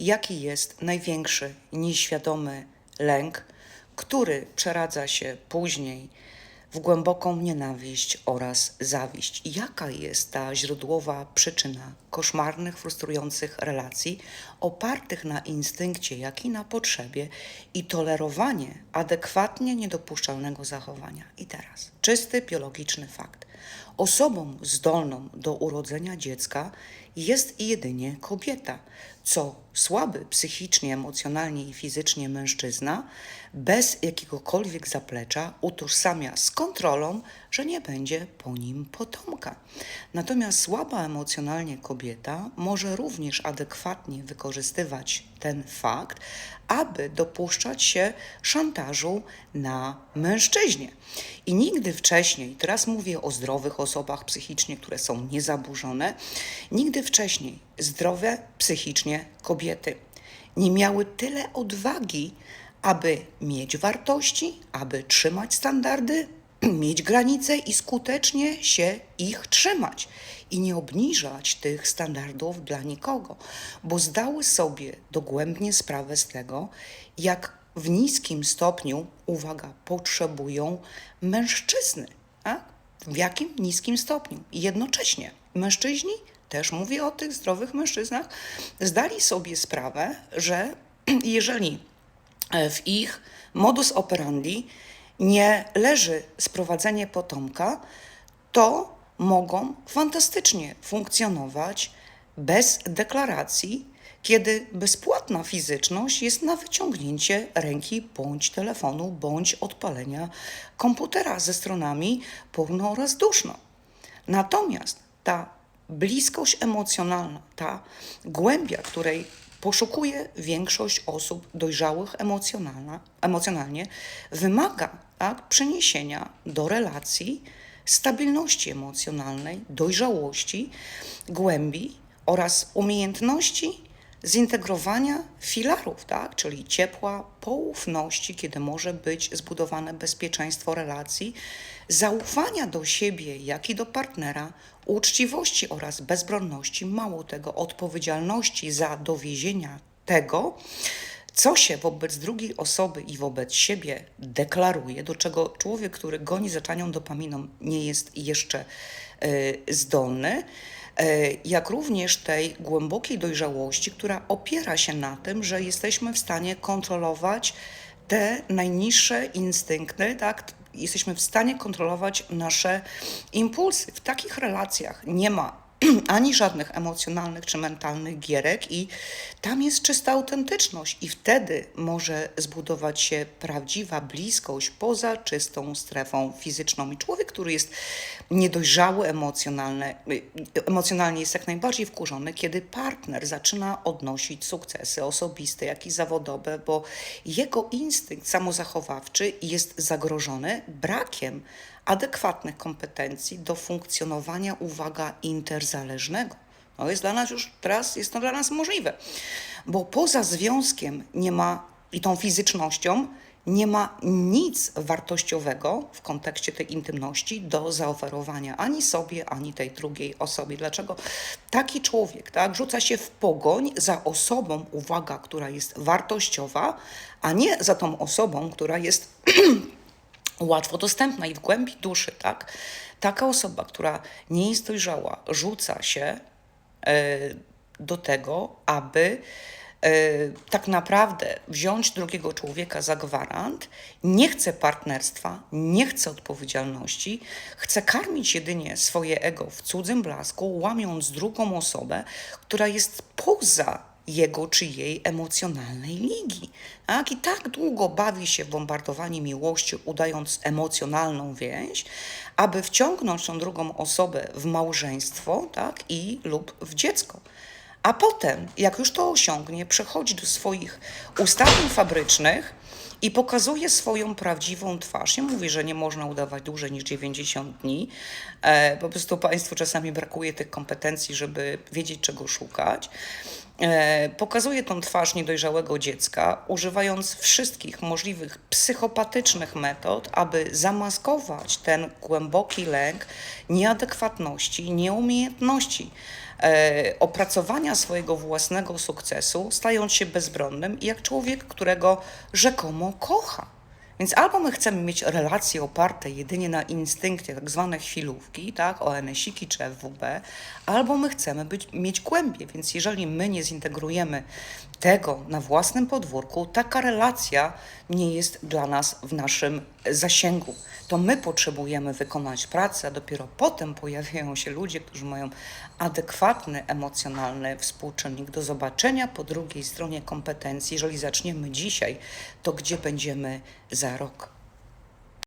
jaki jest największy nieświadomy lęk, który przeradza się później w głęboką nienawiść oraz zawiść. Jaka jest ta źródłowa przyczyna koszmarnych, frustrujących relacji opartych na instynkcie, jak i na potrzebie i tolerowanie adekwatnie niedopuszczalnego zachowania? I teraz czysty biologiczny fakt. Osobą zdolną do urodzenia dziecka jest jedynie kobieta, co słaby psychicznie, emocjonalnie i fizycznie mężczyzna bez jakiegokolwiek zaplecza utożsamia z kontrolą, że nie będzie po nim potomka. Natomiast słaba emocjonalnie kobieta może również adekwatnie wykorzystywać ten fakt, aby dopuszczać się szantażu na mężczyźnie. I nigdy wcześniej, teraz mówię o zdrowych osobach psychicznie, które są niezaburzone, nigdy wcześniej zdrowe psychicznie kobiety nie miały tyle odwagi, aby mieć wartości, aby trzymać standardy, mieć granice i skutecznie się ich trzymać i nie obniżać tych standardów dla nikogo, bo zdały sobie dogłębnie sprawę z tego, jak w niskim stopniu, uwaga, potrzebują mężczyzny. Tak? W jakim niskim stopniu? I jednocześnie mężczyźni, też mówię o tych zdrowych mężczyznach, zdali sobie sprawę, że jeżeli e, w ich modus operandi nie leży sprowadzenie potomka, to mogą fantastycznie funkcjonować bez deklaracji, kiedy bezpłatna fizyczność jest na wyciągnięcie ręki bądź telefonu, bądź odpalenia komputera ze stronami porno oraz duszno. Natomiast ta bliskość emocjonalna, ta głębia, której poszukuje większość osób dojrzałych emocjonalnie, wymaga tak, przeniesienia do relacji stabilności emocjonalnej, dojrzałości, głębi oraz umiejętności zintegrowania filarów, tak? czyli ciepła, poufności, kiedy może być zbudowane bezpieczeństwo relacji, zaufania do siebie, jak i do partnera, uczciwości oraz bezbronności, mało tego, odpowiedzialności za dowiezienia tego, co się wobec drugiej osoby i wobec siebie deklaruje, do czego człowiek, który goni za tanią dopaminą, nie jest jeszcze y, zdolny, y, jak również tej głębokiej dojrzałości, która opiera się na tym, że jesteśmy w stanie kontrolować te najniższe instynkty, tak? Jesteśmy w stanie kontrolować nasze impulsy. W takich relacjach nie ma ani żadnych emocjonalnych czy mentalnych gierek, i tam jest czysta autentyczność, i wtedy może zbudować się prawdziwa bliskość poza czystą strefą fizyczną. I człowiek, który jest niedojrzały emocjonalnie, emocjonalnie jest jak najbardziej wkurzony, kiedy partner zaczyna odnosić sukcesy osobiste, jak i zawodowe, bo jego instynkt samozachowawczy jest zagrożony brakiem adekwatnych kompetencji do funkcjonowania, uwaga, interzależnego. No jest dla nas już teraz, jest to dla nas możliwe, bo poza związkiem nie ma i tą fizycznością nie ma nic wartościowego w kontekście tej intymności do zaoferowania ani sobie, ani tej drugiej osobie. Dlaczego taki człowiek tak, rzuca się w pogoń za osobą, uwaga, która jest wartościowa, a nie za tą osobą, która jest łatwo dostępna i w głębi duszy, tak? Taka osoba, która nie jest dojrzała, rzuca się e, do tego, aby e, tak naprawdę wziąć drugiego człowieka za gwarant, nie chce partnerstwa, nie chce odpowiedzialności, chce karmić jedynie swoje ego w cudzym blasku, łamiąc drugą osobę, która jest poza jego czy jej emocjonalnej ligi. Tak? I tak długo bawi się w bombardowanie miłości, udając emocjonalną więź, aby wciągnąć tą drugą osobę w małżeństwo tak? i lub w dziecko. A potem, jak już to osiągnie, przechodzi do swoich ustawień fabrycznych i pokazuje swoją prawdziwą twarz. Ja mówię, że nie można udawać dłużej niż 90 dni. E, po prostu Państwu czasami brakuje tych kompetencji, żeby wiedzieć, czego szukać. E, pokazuje tą twarz niedojrzałego dziecka, używając wszystkich możliwych psychopatycznych metod, aby zamaskować ten głęboki lęk nieadekwatności, nieumiejętności e, opracowania swojego własnego sukcesu, stając się bezbronnym jak człowiek, którego rzekomo como kocha. Więc albo my chcemy mieć relacje oparte jedynie na instynkcie, tak zwane chwilówki, tak, ONS-iki czy FWB, albo my chcemy być, mieć głębie. Więc jeżeli my nie zintegrujemy tego na własnym podwórku, taka relacja nie jest dla nas w naszym zasięgu. To my potrzebujemy wykonać pracę, a dopiero potem pojawiają się ludzie, którzy mają adekwatny emocjonalny współczynnik do zobaczenia po drugiej stronie kompetencji. Jeżeli zaczniemy dzisiaj, to gdzie będziemy za rok?